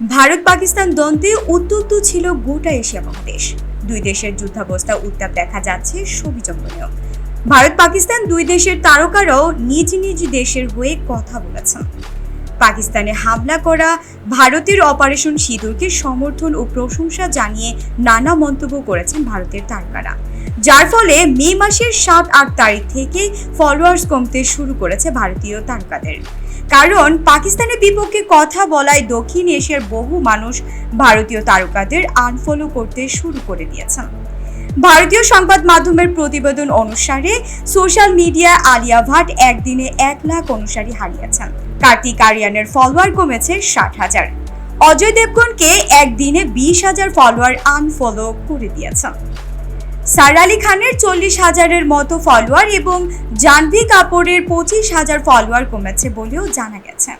ভারত পাকিস্তান দ্বন্দ্বে উত্তপ্ত ছিল গোটা এশিয়া মহাদেশ। দুই দেশের যুদ্ধাবস্থা উত্তাপ দেখা যাচ্ছে সবিজম্বনীয় ভারত পাকিস্তান দুই দেশের তারকারাও নিজ নিজ দেশের হয়ে কথা বলেছেন। পাকিস্তানে হামলা করা, ভারতের অপারেশন সিঁদুরকে সমর্থন ও প্রশংসা জানিয়ে নানা মন্তব্য করেছেন ভারতের তারকারা। যার ফলে মে মাসের সাত, আট তারিখ থেকে ফলোয়ার্স কমতে শুরু করেছে ভারতীয় তারকাদের। কারণ পাকিস্তানের বিপক্ষে কথা বলায় দক্ষিণ এশিয়ার বহু মানুষ ভারতীয় তারকাদের আনফলো করতে শুরু করে দিয়েছেন ভারতীয় সংবাদ মাধ্যমের প্রতিবেদন অনুসারে সোশ্যাল মিডিয়ায় আলিয়া ভাট একদিনে এক লাখ অনুসারী হারিয়েছেন। কার্তিক আরিয়ানের ফলোয়ার কমেছে ষাট হাজার। অজয় দেবগনকে একদিনে বিশ হাজার ফলোয়ার আনফলো করে দিয়েছেন সার আলী খানের চল্লিশ হাজারের মতো ফলোয়ার এবং জাহ্নবী কাপুরের পঁচিশ হাজার ফলোয়ার কমেছে বলেও জানা গেছে।